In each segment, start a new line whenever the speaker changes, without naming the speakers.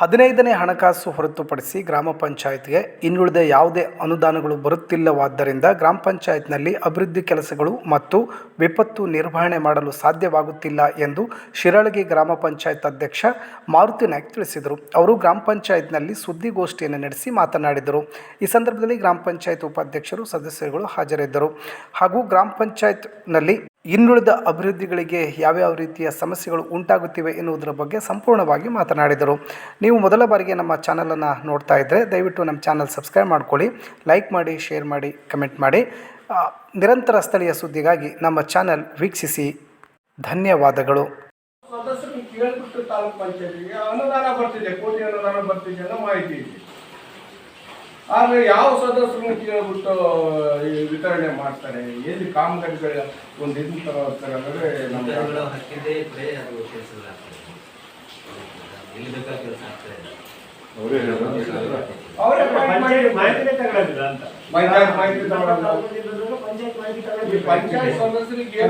ಹದಿನೈದನೇ ಹಣಕಾಸು ಹೊರತುಪಡಿಸಿ ಗ್ರಾಮ ಪಂಚಾಯತ್ಗೆ ಇನ್ನುಳಿದ ಯಾವುದೇ ಅನುದಾನಗಳು ಬರುತ್ತಿಲ್ಲವಾದ್ದರಿಂದ ಗ್ರಾಮ ಪಂಚಾಯತ್ನಲ್ಲಿ ಅಭಿವೃದ್ಧಿ ಕೆಲಸಗಳು ಮತ್ತು ವಿಪತ್ತು ನಿರ್ವಹಣೆ ಮಾಡಲು ಸಾಧ್ಯವಾಗುತ್ತಿಲ್ಲ ಎಂದು ಶಿರಳಗಿ ಗ್ರಾಮ ಪಂಚಾಯತ್ ಅಧ್ಯಕ್ಷ ಮಾರುತಿ ನಾಯ್ಕ್ ತಿಳಿಸಿದರು. ಅವರು ಗ್ರಾಮ ಪಂಚಾಯತ್ನಲ್ಲಿ ಸುದ್ದಿಗೋಷ್ಠಿಯನ್ನು ನಡೆಸಿ ಮಾತನಾಡಿದರು. ಈ ಸಂದರ್ಭದಲ್ಲಿ ಗ್ರಾಮ ಪಂಚಾಯತ್ ಉಪಾಧ್ಯಕ್ಷರು, ಸದಸ್ಯರುಗಳು ಹಾಜರಿದ್ದರು. ಹಾಗೂ ಗ್ರಾಮ ಪಂಚಾಯತ್ನಲ್ಲಿ ಇನ್ನುಳಿದ ಅಭಿವೃದ್ಧಿಗಳಿಗೆ ಯಾವ್ಯಾವ ರೀತಿಯ ಸಮಸ್ಯೆಗಳು ಉಂಟಾಗುತ್ತಿವೆ ಎನ್ನುವುದರ ಬಗ್ಗೆ ಸಂಪೂರ್ಣವಾಗಿ ಮಾತನಾಡಿದರು. ನೀವು ಮೊದಲ ಬಾರಿಗೆ ನಮ್ಮ ಚಾನಲನ್ನು ನೋಡ್ತಾ ಇದ್ದರೆ ದಯವಿಟ್ಟು ನಮ್ಮ ಚಾನಲ್ ಸಬ್ಸ್ಕ್ರೈಬ್ ಮಾಡ್ಕೊಳ್ಳಿ, ಲೈಕ್ ಮಾಡಿ, ಶೇರ್ ಮಾಡಿ, ಕಮೆಂಟ್ ಮಾಡಿ. ನಿರಂತರ ಸ್ಥಳೀಯ ಸುದ್ದಿಗಾಗಿ ನಮ್ಮ ಚಾನಲ್ ವೀಕ್ಷಿಸಿ. ಧನ್ಯವಾದಗಳು.
ತಾಲೂಕ್ ಪಂಚಾಯತಿಗೆ ಅನುದಾನ ಬರ್ತಿದೆ, ಕೋಟಿ ಅನುದಾನ ಬರ್ತಿದೆ ಅನ್ನೋ ಮಾಹಿತಿ ಇದೆ. ಆದ್ರೆ ಯಾವ ಸದಸ್ಯರು ಕೇಳ್ಬಿಟ್ಟು ಈ ವಿತರಣೆ ಮಾಡ್ತಾರೆ? ಏನು ಕಾಮಗಾರಿಗಳ ಒಂದು ಇದನ್ನ ತಗೋತಾರೆ ಅಂದರೆ
ನಮ್ಮ ಹಕ್ಕಿದೆ ಇದ್ರೆ ಅದು ಕೆಲಸ ಆಗ್ತದೆ. ಎಲ್ಲಿ ಬೇಕಾದ ಕೆಲಸ ಆಗ್ತಾ ಇದೆ
ಅವರೇ
ಮಾಹಿತಿ ಮಾಹಿತಿ ತಗೊಳ್ಳೋದಿಲ್ಲ ಅಂತ.
ಮಾಹಿತಿ.
ಮಾಹಿತಿ ತಗೊಳ್ಳೋದಿಲ್ಲ.
ಪಂಚಾಯತ್ ಸದಸ್ಯರಿಗೆ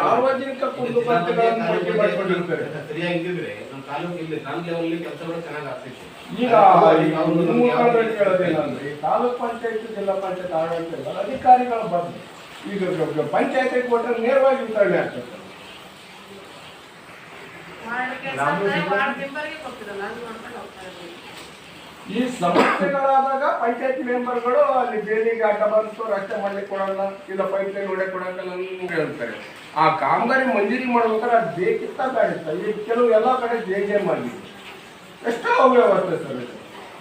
ಸಾರ್ವಜನಿಕ ಕುಂದುಕೊರತೆಗಳನ್ನು ಪಟ್ಟಿ ಮಾಡ್ಕೊಂಡಿರ್ತಾರೆ.
ಸರಿಯಾಗಿ ಇದ್ದಿದ್ರೆ ನಮ್ಮ ತಾಲೂಕು ಇಲ್ಲಿ ತಾಲೂಕು ಲೆವೆಲ್ ಕೆಲಸಗಳು ಚೆನ್ನಾಗಿ ಆಗ್ತಿತ್ತು
ಈಗ ಈ ತಾಲೂಕ್ ಪಂಚಾಯತ್ ಜಿಲ್ಲಾ ಪಂಚಾಯತ್ ಆಡಳಿತ ಅಧಿಕಾರಿಗಳು ಬಂದು ಈಗ ಪಂಚಾಯತ್ ಕೊಟ್ಟರೆ ನೇರವಾಗಿ ವಿತರಣೆ ಆಗ್ತದೆ. ಈ ಸಮಸ್ಯೆಗಳಾದಾಗ ಪಂಚಾಯತ್ ಮೆಂಬರ್ಗಳು ಅಲ್ಲಿ ಬೇಲಿಗೆ ಆಟ ಬಂತು ರಸ್ತೆ ಮಾಡ್ಲಿಕ್ಕೆ ಕೊಡಲ್ಲ ಇಲ್ಲ ಪೈಪ್ ಲೈನ್ ಹೊಡೆ ಕೊಡಕ್ಕಲ್ಲ ಹೇಳ್ತಾರೆ. ಆ ಕಾಮಗಾರಿ ಮಂಜೂರಿ ಮಾಡ್ಬೇಕಾದ್ರೆ ಅದು ಬೇಕಿತ್ತ ಕಾಣಿಸ್ತ ಈ ಕೆಲವು ಎಲ್ಲ ಕಡೆ ಜೆ ಜೆ ಎಂ ಆಗಿದೆ. ಎಷ್ಟೋ ಅವ್ಯವಸ್ಥೆ ಸರ್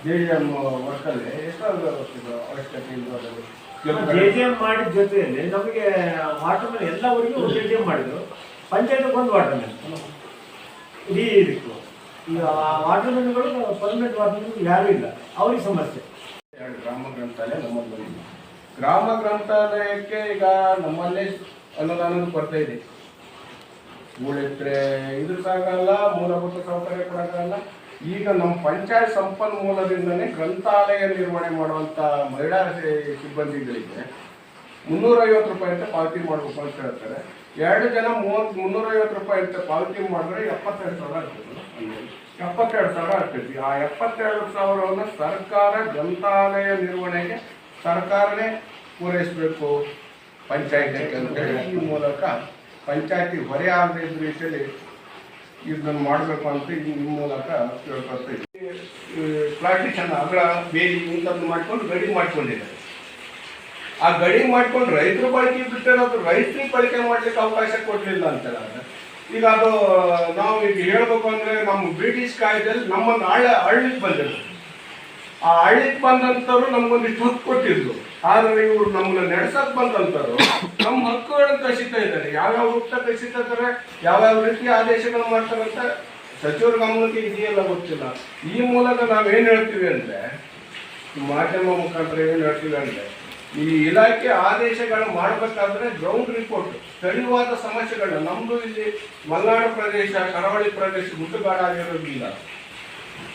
ಜೆ ಜೆ ಎಂ ವರ್ಕಲ್ಲಿ ಎಷ್ಟೋ ಅವ್ಯವಸ್ಥೆ ಅವಶ್ಯಕತೆ ಜೆ ಜೆ
JJM ಮಾಡಿದ ಜೊತೆಯಲ್ಲಿ ನಮಗೆ ವಾಟರ್ ಮೇಲೆ ಎಲ್ಲ ಜೆ ಜೆ ಎಂ ಮಾಡಿದ್ರು. ಪಂಚಾಯತ್ ಒಂದು ವಾಟರ್ ಮೇಲೆ ಇಡೀ ಇದಕ್ಕೂ ಈಗ ವಾಟರ್ ಮ್ಯಾನ್ಗಳು ಪರ್ಮನೆಂಟ್ ವಾಟರ್ ಮ್ಯಾನ್ ಯಾರೂ ಇಲ್ಲ. ಅವ್ರಿಗೆ ಸಮಸ್ಯೆ.
ಗ್ರಾಮ ಗ್ರಂಥಾಲಯ ನಮ್ಮಲ್ಲಿ ಗ್ರಾಮ ಗ್ರಂಥಾಲಯಕ್ಕೆ ಈಗ ನಮ್ಮಲ್ಲೇ ಅನುದಾನದ ಕೊರತೆ ಇದೆ. ಉಳಿದ್ರೆ ಇದ್ರ ಸಾಗಲ್ಲ ಮೂಲಭೂತ ಸೌಕರ್ಯ ಕೊಡೋಕ್ಕಾಗಲ್ಲ. ಈಗ ನಮ್ಮ ಪಂಚಾಯತ್ ಸಂಪನ್ಮೂಲದಿಂದನೇ ಗ್ರಂಥಾಲಯ ನಿರ್ವಹಣೆ ಮಾಡುವಂಥ ಮಹಿಳಾ ಸಿಬ್ಬಂದಿಗಳಿಗೆ ಮುನ್ನೂರೈವತ್ತು ರೂಪಾಯಿ ಅಂತ ಪಾವತಿ ಮಾಡಬೇಕು ಅಂತ ಹೇಳ್ತಾರೆ. ಎರಡು ಜನ ಮೂವತ್ತು ಮುನ್ನೂರೈವತ್ತು ರೂಪಾಯಿ ಅಂತ ಪಾವತಿ ಮಾಡಿದ್ರೆ ಎಪ್ಪತ್ತೆರಡು ಸಾವಿರ ಆಗ್ತದೆ. ಎಪ್ಪತ್ತೆರಡು ಸಾವಿರ ಆಗ್ತೈತಿ ಆ ಎಪ್ಪತ್ತೆರಡು ಸಾವಿರವನ್ನು ಸರ್ಕಾರ ಗ್ರಂಥಾಲಯ ನಿರ್ವಹಣೆಗೆ, ಸರ್ಕಾರನೇ ಪೂರೈಸಬೇಕು. ಪಂಚಾಯತ್ ಅಂತೇಳಿ ಈ ಮೂಲಕ ಪಂಚಾಯತಿ ಹೊರೆ ಆಗದೆ ಇದ್ದ ರೀತಿಯಲ್ಲಿ ಇದನ್ನು ಮಾಡಬೇಕು ಅಂತ ಈ ಮೂಲಕ ಕೇಳ್ಕೊಳ್ತೀವಿ ಪ್ಲಾಂಟೇಶನ್ ಅಗಳ ಬೇಲಿ ಇಂಥದ್ದು ಮಾಡ್ಕೊಂಡು ಗಡಿ ಮಾಡ್ಕೊಂಡಿದ್ದಾರೆ. ಆ ಗಡಿ ಮಾಡ್ಕೊಂಡು ರೈತರು ಬಳಕೆ ಬಿಟ್ಟರೆ ಅದು ರೈತರಿಗೆ ಬಳಕೆ ಮಾಡ್ಲಿಕ್ಕೆ ಅವಕಾಶ ಕೊಡ್ಲಿಲ್ಲ ಅಂತ ಈಗ ಅದು, ನಾವು ಈಗ ಹೇಳ್ಬೇಕು ಅಂದ್ರೆ ನಮ್ಮ ಬ್ರಿಟಿಷ್ ಕಾಯ್ದೆಯಲ್ಲಿ ನಮ್ಮನ್ನು ಹಳ್ಳ, ಹಳ್ಳಿಗೆ ಬಂದಿದ್ರು. ಆ ಹಳ್ಳಿಗೆ ಬಂದಂಥವ್ರು ನಮ್ಗೊಂದಿಷ್ಟು ಹೊತ್ತು ಕೊಟ್ಟಿದ್ರು. ಆದರೆ ಇವ್ರು ನಮ್ಮನ್ನ ನಡೆಸಕ್ ಬಂದಂಥವ್ರು ನಮ್ಮ ಹಕ್ಕುಗಳನ್ನು ಕಸಿತಾ ಇದ್ದಾರೆ. ಯಾವ್ಯಾವ ಹುಕ್ತ ಕಸಿತಾ ಇದ್ದಾರೆ, ಯಾವ್ಯಾವ ರೀತಿಯ ಆದೇಶಗಳು ಮಾಡ್ತಾರೆ ಅಂತ ಸಚಿವರ ಗಮನಕ್ಕೆ ಇದೆಯಲ್ಲ ಗೊತ್ತಿಲ್ಲ. ಈ ಮೂಲಕ ನಾವೇನು ಹೇಳ್ತೀವಿ ಅಂದ್ರೆ, ಮಾಧ್ಯಮ ಮುಖಾಂತರ ಏನು ಹೇಳ್ತೀವಿ ಅಂದ್ರೆ ಈ ಇಲಾಖೆ ಆದೇಶಗಳು ಮಾಡಬೇಕಾದ್ರೆ ಗ್ರೌಂಡ್ ರಿಪೋರ್ಟ್ ಸ್ಥಳೀಯವಾದ ಸಮಸ್ಯೆಗಳು. ನಮ್ಮದು ಇಲ್ಲಿ ಮಲೆನಾಡು ಪ್ರದೇಶ, ಕರಾವಳಿ ಪ್ರದೇಶ ಮುಟ್ಟುಗಾಡಾಗಿರೋದಿಲ್ಲ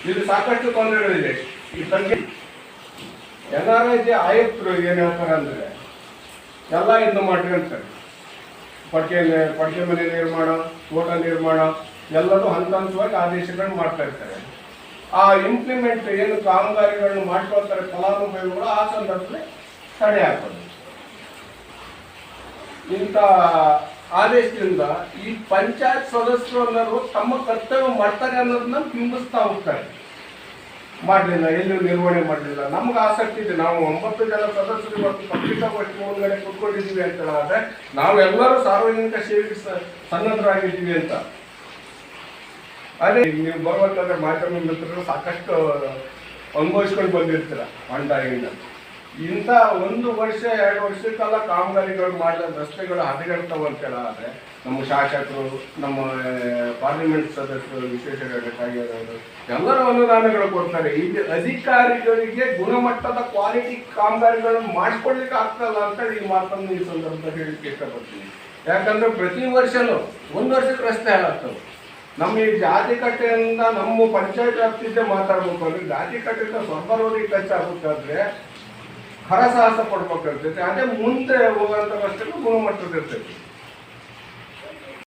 ಇಲ್ಲಿ ಸಾಕಷ್ಟು ತೊಂದರೆಗಳಿದೆ. ಈ ತಂಗಿ ಎನ್ ಆರ್ ಐ ಆಯುಕ್ತರು ಏನು ಹೇಳ್ತಾರೆ ಅಂದ್ರೆ, ಎಲ್ಲ ಇದನ್ನ ಮಾಡ್ರಿ ಅಂತಾರೆ. ಪಡ್ಕೆ ಮನೆ ನಿರ್ಮಾಣ, ತೋಟ ನಿರ್ಮಾಣ ಎಲ್ಲರೂ ಹಂತ ಹಂತವಾಗಿ ಆದೇಶಗಳನ್ನು ಮಾಡ್ತಾ ಇರ್ತಾರೆ. ಆ ಇಂಪ್ಲಿಮೆಂಟ್ ಏನು ಕಾಮಗಾರಿಗಳನ್ನು ಮಾಡ್ಕೊಳ್ತಾರೆ, ಫಲಾನುಭವಿಗಳು ಆ ಸಂದರ್ಭದಲ್ಲಿ ತಡೆ ಹಾಕೋದು. ಇಂಥ ಆದೇಶದಿಂದ ಈ ಪಂಚಾಯತ್ ಸದಸ್ಯರು ಅನ್ನೋರು ತಮ್ಮ ಕರ್ತವ್ಯ ಮಾಡ್ತಾರೆ ಅನ್ನೋದನ್ನ ಬಿಂಬಿಸ್ತಾ ಹೋಗ್ತಾರೆ. ಮಾಡಲಿಲ್ಲ, ಎಲ್ಲೂ ನಿರ್ವಹಣೆ ಮಾಡಲಿಲ್ಲ. ನಮ್ಗೆ ಆಸಕ್ತಿ ಇದೆ. ನಾವು ಒಂಬತ್ತು ಜನ ಸದಸ್ಯರು ಇವತ್ತು ಪತ್ರಿಕಾಗೋಷ್ಠಿ ಮುಂದ್ಗಡೆ ಕುತ್ಕೊಂಡಿದ್ದೀವಿ ಅಂತ ಹೇಳಿದ್ರೆ ನಾವೆಲ್ಲರೂ ಸಾರ್ವಜನಿಕ ಸೇವೆಗೆ ಸನ್ನದ್ಧರಾಗಿದ್ದೀವಿ ಅಂತ. ಅದೇ ನೀವು ಬರ್ಬೇಕಾದ್ರೆ ಮಾಧ್ಯಮ ಮಿತ್ರರು ಸಾಕಷ್ಟು ಅನುಭವಿಸ್ಕೊಂಡು ಬಂದಿರ್ತೀರ ಹೊಂಡಾಗಿಂದ ಇಂಥ ಒಂದು ವರ್ಷ, ಎರಡು ವರ್ಷಕ್ಕೆಲ್ಲ ಕಾಮಗಾರಿಗಳು ಮಾಡಿದ ರಸ್ತೆಗಳು ಹದಗೆಡ್ತಾವ ಆದರೆ, ನಮ್ಮ ಶಾಸಕರು, ನಮ್ಮ ಪಾರ್ಲಿಮೆಂಟ್ ಸದಸ್ಯರು, ವಿಶೇಷ ಘಟಕಾಗಿರೋರು ಎಲ್ಲರೂ ಅನುದಾನಗಳು ಕೊಡ್ತಾರೆ. ಈಗ ಅಧಿಕಾರಿಗಳಿಗೆ ಗುಣಮಟ್ಟದ ಕ್ವಾಲಿಟಿ ಕಾಮಗಾರಿಗಳನ್ನು ಮಾಡಿಸ್ಕೊಡ್ಲಿಕ್ಕೆ ಆಗ್ತಲ್ಲ ಅಂತ ಈ ಮಾತನ್ನು ಈ ಸಂದರ್ಭದಲ್ಲಿ ಹೇಳಲಿಕ್ಕೆ ಇಷ್ಟಪಡ್ತೀನಿ. ಯಾಕಂದ್ರೆ ಪ್ರತಿ ವರ್ಷನೂ ಒಂದು ವರ್ಷಕ್ಕೆ ರಸ್ತೆ ಹಾಳಾಗ್ತವೆ. ನಮ್ಮ ಈ ಜಾತಿ ಕಟ್ಟೆಯಿಂದ ನಮ್ಮ ಪಂಚಾಯತ್ ವ್ಯಾಪ್ತಿದ್ದೆ ಮಾತಾಡ್ಬೇಕು ಅಂದ್ರೆ ಜಾತಿ ಕಟ್ಟೆಯಿಂದ ಸ್ವಲ್ಪ ಟಚ್ ಆಗ್ಬೇಕಾದ್ರೆ ಹರಸಾಹಸ ಪಡ್ಬೇಕಾಗ್ತೈತೆ ಅದೇ ಮುಂದೆ ಹೋಗೋಂಥ ರಸ್ತೆಗಳು ಗುಣಮಟ್ಟದ ಇರ್ತೈತಿ